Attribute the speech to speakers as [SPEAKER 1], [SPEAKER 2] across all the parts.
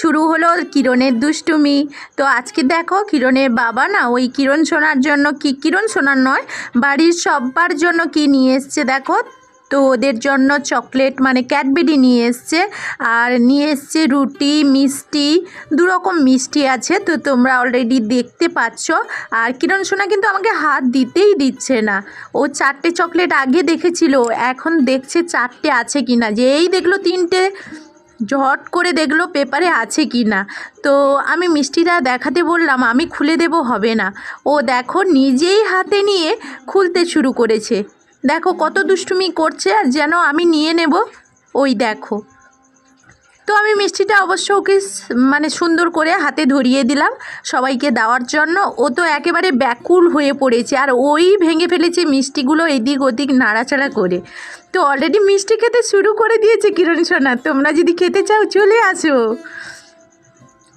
[SPEAKER 1] শুরু হলো কিরণের দুষ্টুমি। তো আজকে দেখো কিরণের বাবা না ওই কিরণ সোনার জন্য কি কিরণ সোনার নয়, বাড়ির সবার জন্য কি নিয়ে এসছে দেখো? তো ওদের জন্য চকলেট মানে ক্যাডবেরি নিয়ে এসছে। আর নিয়ে এসছে রুটি, মিষ্টি দু রকম মিষ্টি আছে। তো তোমরা অলরেডি দেখতে পাচ্ছ। আর কিরণ সোনা কিন্তু আমাকে হাত দিতেই দিচ্ছে না। ও চারটে চকলেট আগে দেখেছিল, এখন দেখছে চারটে আছে কি না যেই দেখল তিনটে। ঝট করে দেখল পেপারে আছে কি না। তো আমি মিষ্টিটা দেখাতে বললাম, আমি খুলে দেব, হবে না। ও দেখো নিজেই হাতে নিয়ে খুলতে শুরু করেছে। দেখো কত দুষ্টুমি করছে আর যেন আমি নিয়ে নেব। ওই দেখো। তো আমি মিষ্টিটা অবশ্য ওকে মানে সুন্দর করে হাতে ধরিয়ে দিলাম সবাইকে দেওয়ার জন্য। ও তো একেবারে ব্যাকুল হয়ে পড়েছে আর ওই ভেঙে ফেলেছে মিষ্টিগুলো এদিক ওদিক নাড়াচাড়া করে। তো অলরেডি মিষ্টি খেতে শুরু করে দিয়েছে কিরণ সোনা। তোমরা যদি খেতে চাও, চলে আসো।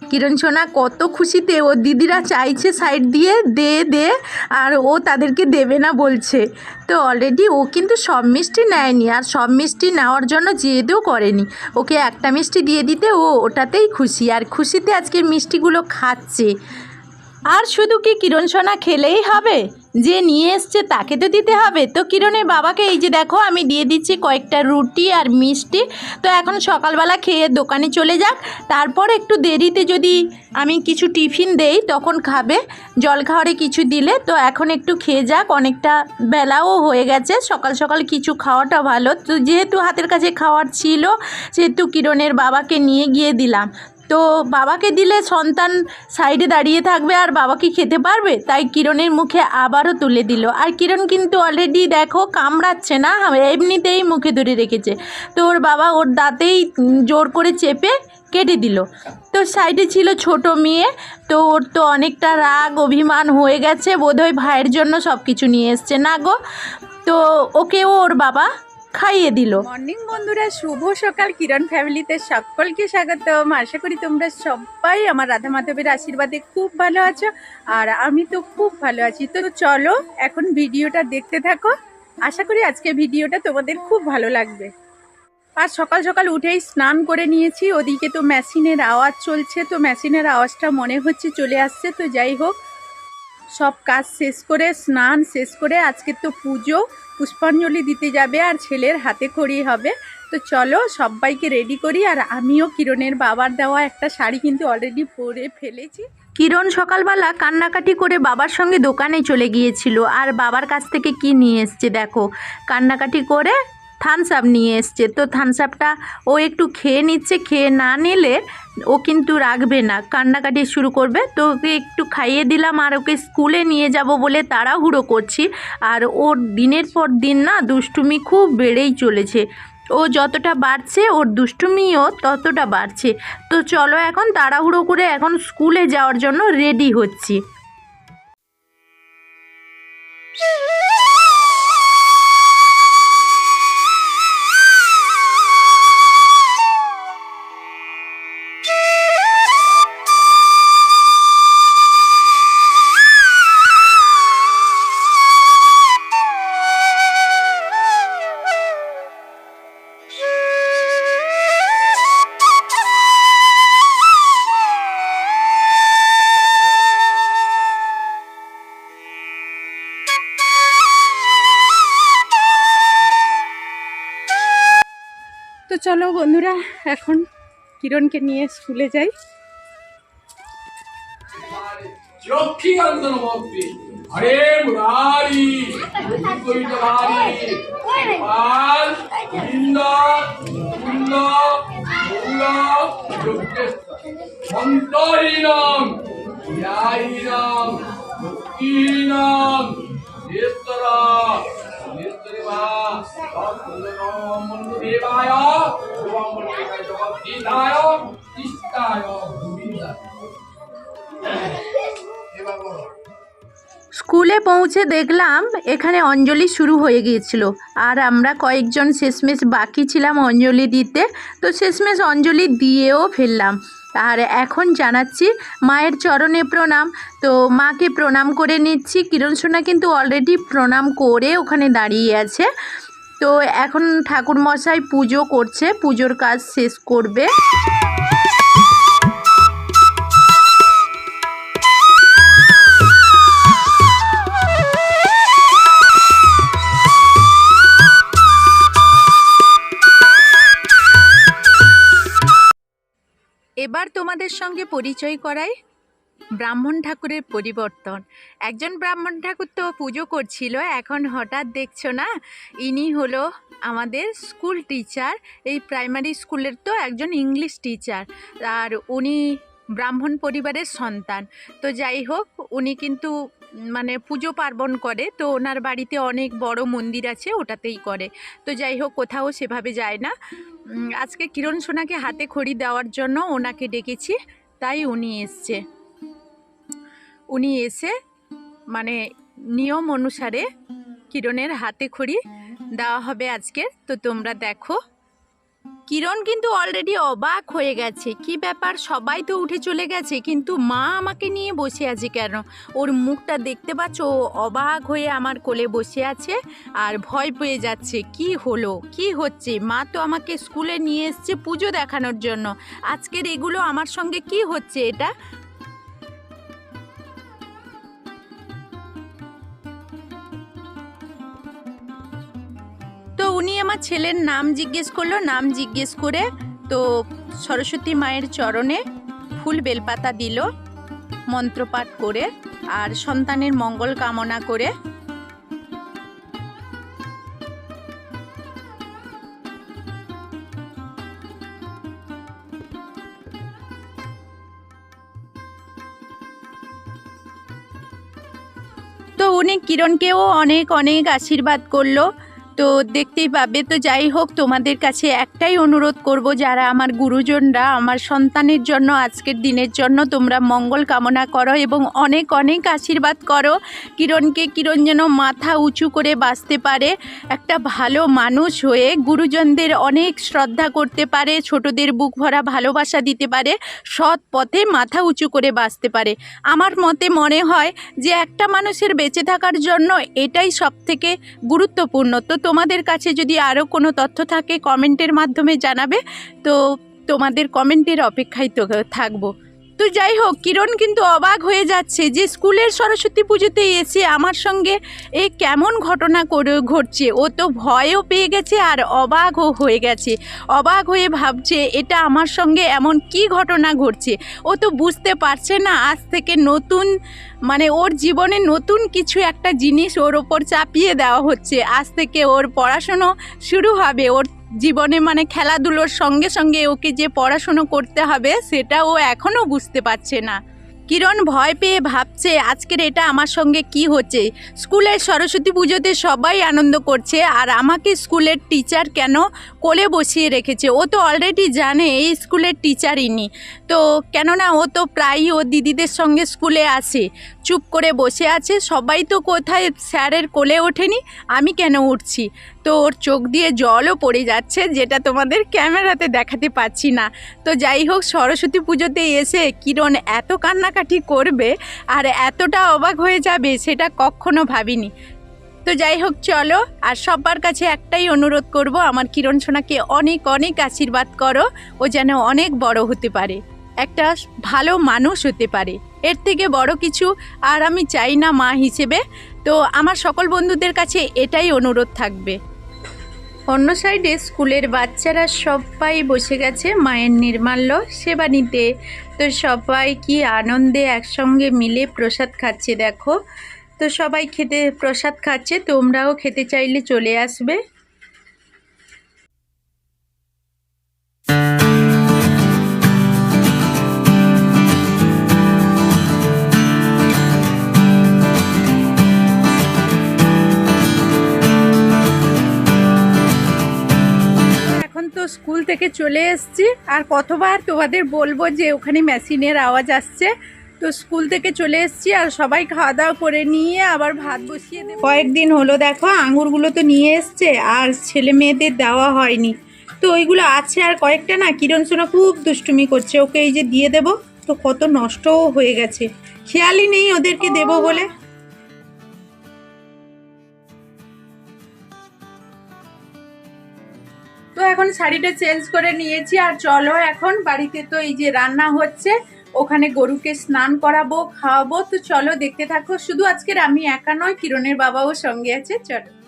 [SPEAKER 1] কিরণ সোনা কত খুশিতে ও দিদিরা চাইছে সাইড দিয়ে, দে দে, আর ও তাদেরকে দেবে না বলছে। তো অলরেডি ও কিন্তু সব মিষ্টি নেয়নি, আর সব মিষ্টি নেওয়ার জন্য জেদও করেনি। ওকে একটা মিষ্টি দিয়ে দিতে ও ওটাতেই খুশি, আর খুশিতে আজকে মিষ্টিগুলো খাচ্ছে। আর শুধু কি কিরণ সোনা খেলেই হবে? যে নিয়ে এসছে তাকে তো দিতে হবে। তো কিরণের বাবাকে এই যে দেখো, আমি দিয়ে দিচ্ছি কয়েকটা রুটি আর মিষ্টি। তো এখন সকালবেলা খেয়ে দোকানে চলে যাক। তারপর একটু দেরিতে যদি আমি কিছু টিফিন দেই, তখন খাবে। জল খাওয়ারে কিছু দিলে। তো এখন একটু খেয়ে যাক। অনেকটা বেলাও হয়ে গেছে। সকাল সকাল কিছু খাওয়াটা ভালো। তো যেহেতু হাতের কাছে খাওয়ার ছিল, সেহেতু কিরণের বাবাকে নিয়ে গিয়ে দিলাম। তো বাবাকে দিলে সন্তান সাইডে দাঁড়িয়ে থাকবে আর বাবা কি খেতে পারবে? তাই কিরণের মুখে আবারও তুলে দিল। আর কিরণ কিন্তু অলরেডি দেখো কামড়াচ্ছে না, এমনিতেই মুখে ধরে রেখেছে। তো ওর বাবা ওর দাঁতেই জোর করে চেপে কেটে দিল। তো সাইডে ছিল ছোট মেয়ে, তো ওর তো অনেকটা রাগ, অভিমান হয়ে গেছে। বোধহয় ভাইয়ের জন্য সব কিছু নিয়ে এসছে। না গো, তো ওকেও ওর বাবা খাইয়ে দিল।
[SPEAKER 2] মর্নিং বন্ধুরা, শুভ সকাল। কিরণ ফ্যামিলিতে সকলকে স্বাগতম। আশা করি তোমরা সবাই আমার রাধা মাধবের আশীর্বাদে খুব ভালো আছো আর আমি তো খুব ভালো আছি। তো চলো, এখন ভিডিওটা দেখতে থাকো। আশা করি আজকে ভিডিওটা তোমাদের খুব ভালো লাগবে। আর সকাল সকাল উঠেই স্নান করে নিয়েছি। ওদিকে তো মেশিনের আওয়াজ চলছে। তো মেশিনের আওয়াজটা মনে হচ্ছে চলে আসছে। তো যাই হোক সব কাজ শেষ করে, স্নান শেষ করে আজকে তো পুজো, পুষ্পাঞ্জলি দিতে যাবে আর ছেলের হাতে খড়ি হবে। তো চলো সবাইকে রেডি করি আর আমিও কিরণের বাবার দেওয়া একটা শাড়ি কিন্তু অলরেডি পরে ফেলেছি।
[SPEAKER 1] কিরণ সকালবেলা কান্নাকাটি করে বাবার সঙ্গে দোকানে চলে গিয়েছিল। আর বাবার কাছ থেকে কি নিয়ে এসছে দেখো? কান্নাকাটি করে থামস আপ নিয়ে এসছে। তো থামস আপটা ও একটু খেয়ে নিচ্ছে, খেয়ে না নিলে ও কিন্তু রাখবে না, কান্নাকাটি শুরু করবে। তো ওকে একটু খাইয়ে দিলাম আর ওকে স্কুলে নিয়ে যাব বলে তাড়াহুড়ো করছি। আর ওর দিনের পর দিন না দুষ্টুমি খুব বেড়েই চলেছে। ও যতটা বাড়ছে, ওর দুষ্টুমিও ততটা বাড়ছে। তো চলো এখন তাড়াহুড়ো করে এখন স্কুলে যাওয়ার জন্য রেডি হচ্ছি।
[SPEAKER 2] চলো বন্ধুরা এখন কিরণকে নিয়ে স্কুলে যাই
[SPEAKER 3] নেস্তর
[SPEAKER 1] স্কুলে পৌঁছে দেখলাম এখানে অঞ্জলি শুরু হয়ে গিয়েছিল। আর আমরা কয়েকজন শেষমেশ বাকি ছিলাম অঞ্জলি দিতে। তো শেষমেশ অঞ্জলি দিয়েও ফেললাম। আর এখন জানাচ্ছি মায়ের চরণে প্রণাম। তো মাকে প্রণাম করে নিচ্ছি। কিরণ সোনা কিন্তু অলরেডি প্রণাম করে ওখানে দাঁড়িয়ে আছে। তো এখন ঠাকুর মশাই পুজো করছে। পুজোর কাজ শেষ করবে। তোমাদের সঙ্গে পরিচয় করাই? ব্রাহ্মণ ঠাকুরের পরিবর্তন। একজন ব্রাহ্মণ ঠাকুর তো পুজো করছিল, এখন হঠাৎ দেখছ না? ইনি হলো আমাদের স্কুল টিচার, এই প্রাইমারি স্কুলের তো একজন ইংলিশ টিচার। আর উনি ব্রাহ্মণ পরিবারের সন্তান। তো যাই হোক, উনি কিন্তু মানে পুজো পার্বণ করে, তো ওনার বাড়িতে অনেক বড় মন্দির আছে, ওটাতেই করে। তো যাই হোক, কোথাও সেভাবে যায় না। আজকে কিরণ সোনাকে হাতে খড়ি দেওয়ার জন্য ওনাকে ডেকেছি, তাই উনি এসছে। উনি এসে মানে নিয়ম অনুসারে কিরণের হাতে খড়ি দেওয়া হবে আজকে তো তোমরা দেখো কিরণ কিন্তু অলরেডি অবাক হয়ে গেছে। কি ব্যাপার? সবাই তো উঠে চলে গেছে, কিন্তু মা আমাকে নিয়ে বসে আছে কেন? ওর মুখটা দেখতে পাচ্ছ? ও অবাক হয়ে আমার কোলে বসে আছে আর ভয় পেয়ে যাচ্ছে। কি হলো? কি হচ্ছে? মা তো আমাকে স্কুলে নিয়ে এসছে পুজো দেখানোর জন্য। আজকের এগুলো আমার সঙ্গে কি হচ্ছে এটা? উনি আমার ছেলের নাম জিজ্ঞেস করল, নাম জিজ্ঞেস করে তো সরস্বতী মায়ের চরণে ফুল বেলপাতা দিল মন্ত্রপাঠ করে আর সন্তানের মঙ্গল কামনা করে। তো উনি কিরণকেও অনেক অনেক আশীর্বাদ করল। তো দেখতেই পাবে। তো যাই হোক, তোমাদের কাছে একটাই অনুরোধ করব, যারা আমার গুরুজনরা, আমার সন্তানের জন্য, আজকের দিনের জন্য তোমরা মঙ্গল কামনা করো এবং অনেক অনেক আশীর্বাদ করো। কিরণকে কিরণ যেন মাথা উঁচু করে বাঁচতে পারে। একটা ভালো মানুষ হয়ে গুরুজনদের অনেক শ্রদ্ধা করতে পারে, ছোটদের বুক ভরা ভালোবাসা দিতে পারে, সৎ পথে মাথা উঁচু করে বাঁচতে পারে। আমার মতে মনে হয় যে একটা মানুষের বেঁচে থাকার জন্য এটাই সবথেকে গুরুত্বপূর্ণ। তো তোমাদের কাছে যদি আরও কোনো তথ্য থাকে কমেন্টের মাধ্যমে জানাবে, তো তোমাদের কমেন্টের অপেক্ষায় তো থাকব। তো যাই হোক, কিরণ কিন্তু অবাক হয়ে যাচ্ছে যে স্কুলের সরস্বতী পুজোতে এসে আমার সঙ্গে এ কেমন ঘটনা ঘটছে। ও তো ভয়ও পেয়ে গেছে আর অবাকও হয়ে গেছে। অবাক হয়ে ভাবছে, এটা আমার সঙ্গে এমন কি ঘটনা ঘটছে? ও তো বুঝতে পারছে না আজ থেকে নতুন মানে ওর জীবনে নতুন কিছু একটা জিনিস ওর ওপর চাপিয়ে দেওয়া হচ্ছে। আজ থেকে ওর পড়াশুনো শুরু হবে, ওর জীবনে মানে খেলাধুলোর সঙ্গে সঙ্গে ওকে যে পড়াশুনো করতে হবে, সেটা ও এখনও বুঝতে পারছে না। কিরণ ভয় পেয়ে ভাবছে, আজকের এটা আমার সঙ্গে কি হচ্ছে? স্কুলের সরস্বতী পুজোতে সবাই আনন্দ করছে, আর আমাকে স্কুলের টিচার কেন কোলে বসিয়ে রেখেছে? ও তো অলরেডি জানে, এই স্কুলের টিচার ইনি। তো কেননা ও তো প্রায়ই ও দিদিদের সঙ্গে স্কুলে আসে, চুপ করে বসে আছে। সবাই তো কোথায় স্যারের কোলে ওঠেনি, আমি কেন উঠছি? তো ওর চোখ দিয়ে জলও পড়ে যাচ্ছে, যেটা তোমাদের ক্যামেরাতে দেখাতে পাচ্ছি না। তো যাই হোক, সরস্বতী পুজোতে এসে কিরণ এত কান্নাকাটি করবে আর এতটা অবাক হয়ে যাবে সেটা কখনো ভাবিনি। তো যাই হোক, চলো, আর সবার কাছে একটাই অনুরোধ করব, আমার কিরণ সোনাকে অনেক অনেক আশীর্বাদ করো, ও যেন অনেক বড় হতে পারে। একটা ভালো মানুষ হতে পারে। এর থেকে বড় কিছু আর আমি চাই না মা হিসেবে। তো আমার সকল বন্ধুদের কাছে এটাই অনুরোধ থাকবে। অন্য সাইডে স্কুলের বাচ্চারা সবাই বসে গেছে মায়ের নির্মাল্য সেবা নিতে। তো সবাই কি আনন্দে একসঙ্গে মিলে প্রসাদ খাচ্ছে দেখো। তো সবাই খেতে, প্রসাদ খাচ্ছে, তোমরাও খেতে চাইলে চলে আসবে। চলে এসেছি আর কতবার তোমাদের বলব যে ওখানে মেশিনের আওয়াজ আসছে। তো স্কুল থেকে চলে এসছি আর সবাই খাওয়া দাওয়া করে নিয়ে আবার ভাত বসিয়ে দেবো। কয়েকদিন হলো দেখো, আঙুরগুলো তো নিয়ে এসছে আর ছেলে মেয়েদের দেওয়া হয়নি। তো ওইগুলো আছে আর কয়েকটা না, কিরণ সোনা খুব দুষ্টুমি করছে। ওকে এই যে দিয়ে দেবো, তো কত নষ্টও হয়ে গেছে। খেয়ালই নেই ওদেরকে দেবো বলে। এখন শাড়িটা চেঞ্জ করে নিয়েছি আর চলো এখন বাড়িতে তো এই যে রান্না হচ্ছে, ওখানে গরুকে স্নান করাবো, খাওয়াবো, তো চলো দেখতে থাকো। শুধু আজকের আমি একা নয় কিরণের বাবাও সঙ্গে আছে, চলো।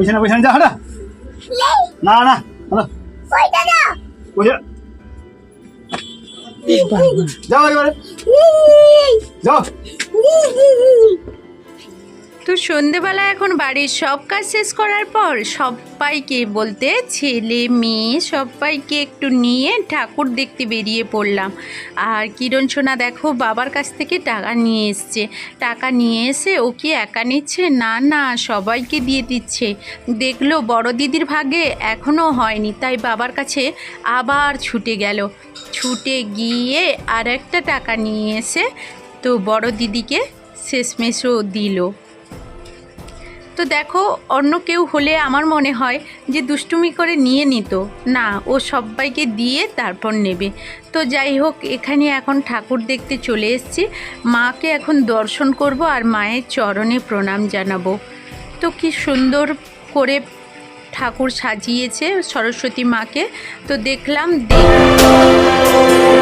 [SPEAKER 4] বসে না বসে না? যা না না বসে যাও এবারে যাও।
[SPEAKER 1] তো সন্ধেবেলা এখন বাড়ির সব কাজ শেষ করার পর সবাইকে বলতে ছেলে, মেয়ে সবাইকে একটু নিয়ে ঠাকুর দেখতে বেরিয়ে পড়লাম। আর কিরণ সোনা দেখো বাবার কাছ থেকে টাকা নিয়ে এসছে। টাকা নিয়ে এসে ও কি একা নিচ্ছে। না না, সবাইকে দিয়ে দিচ্ছে। দেখল বড় দিদির ভাগে এখনও হয়নি, তাই বাবার কাছে আবার ছুটে গেল। ছুটে গিয়ে আর একটা টাকা নিয়ে এসে তো বড় দিদিকে শেষমেশও দিল। তো দেখো, অন্য কেউ হলে আমার মনে হয় যে দুষ্টুমি করে নিয়ে নিত। না, ও সবাইকে দিয়ে তারপর নেবে। তো যাই হোক, এখানে এখন ঠাকুর দেখতে চলে এসেছি। মাকে এখন দর্শন করব আর মায়ের চরণে প্রণাম জানাব। তো কি সুন্দর করে ঠাকুর সাজিয়েছে সরস্বতী মাকে। তো দেখলাম দেখ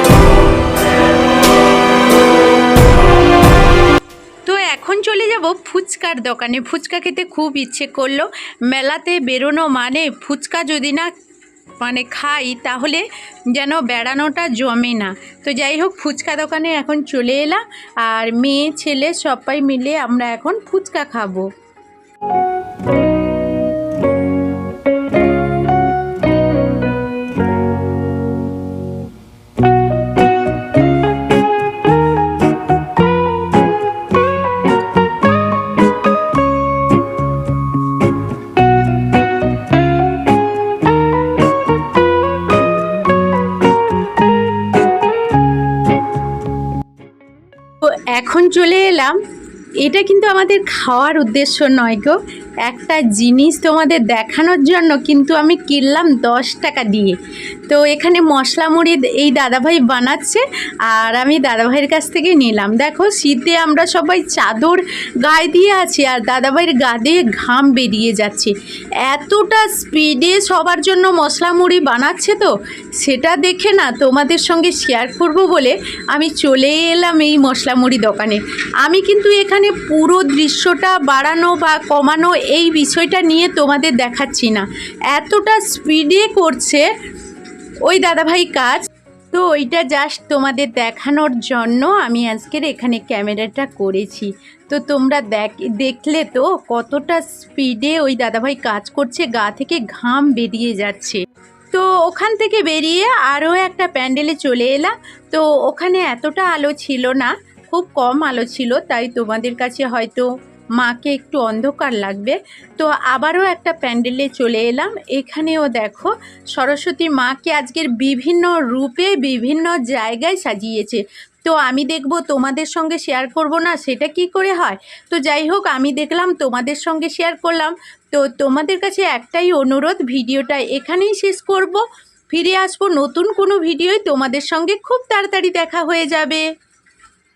[SPEAKER 1] চলে যাব ফুচকার দোকানে। ফুচকা খেতে খুব ইচ্ছে করল। মেলাতে বেরোনো মানে ফুচকা যদি না মানে খাই, তাহলে যেন বেড়ানোটা জমে না। তো যাই হোক, ফুচকা দোকানে এখন চলে এলাম। আর মেয়ে, ছেলে সবাই মিলে আমরা এখন ফুচকা খাব। এটা কিন্তু আমাদের খাওয়ার উদ্দেশ্য নয় গো। একটা জিনিস তোমাদের দেখানোর জন্য, কিন্তু আমি কিনলাম দশ টাকা দিয়ে। তো এখানে মশলা মুড়ি এই দাদাভাই বানাচ্ছে, আর আমি দাদাভাইয়ের কাছ থেকে নিলাম। দেখো, শীতে আমরা সবাই চাদর গায়ে দিয়ে আছি, আর দাদাভাইয়ের গা দিয়ে ঘাম বেরিয়ে যাচ্ছে। এতটা স্পিডে সবার জন্য মশলা মুড়ি বানাচ্ছে তো, সেটা দেখে না তোমাদের সঙ্গে শেয়ার করব বলে আমি চলে এলাম এই মশলা মুড়ি দোকানে। আমি কিন্তু এখানে পুরো দৃশ্যটা বাড়ানো বা কমানো এই বিষয়টা নিয়ে তোমাদের দেখাচ্ছি না। এতটা স্পিডে করছে ওই দাদাভাই কাজ। তো ওইটা জাস্ট তোমাদের দেখানোর জন্য আমি আজকের এখানে ক্যামেরাটা করেছি। তো তোমরা দেখ, দেখলে তো কতটা স্পিডে ওই দাদাভাই কাজ করছে, গা থেকে ঘাম বেরিয়ে যাচ্ছে। তো ওখান থেকে বেরিয়ে আরও একটা প্যান্ডেলে চলে এলাম। তো ওখানে এতটা আলো ছিল না, খুব কম আলো ছিল, তাই তোমাদের কাছে হয়তো মাকে একটু অন্ধকার লাগবে। তো আবারও একটা প্যান্ডেলে চলে এলাম। এখানেও দেখো, সরস্বতী মাকে আজকের বিভিন্ন রূপে বিভিন্ন জায়গায় সাজিয়েছে। তো আমি দেখব তোমাদের সঙ্গে শেয়ার করব না, সেটা কি করে হয়? তো যাই হোক, আমি দেখলাম তোমাদের সঙ্গে শেয়ার করলাম। তো তোমাদের কাছে একটাই অনুরোধ, ভিডিওটা এখানেই শেষ করব। ফিরে আসব নতুন কোনো ভিডিওয়, তোমাদের সঙ্গে খুব তাড়াতাড়ি দেখা হয়ে যাবে।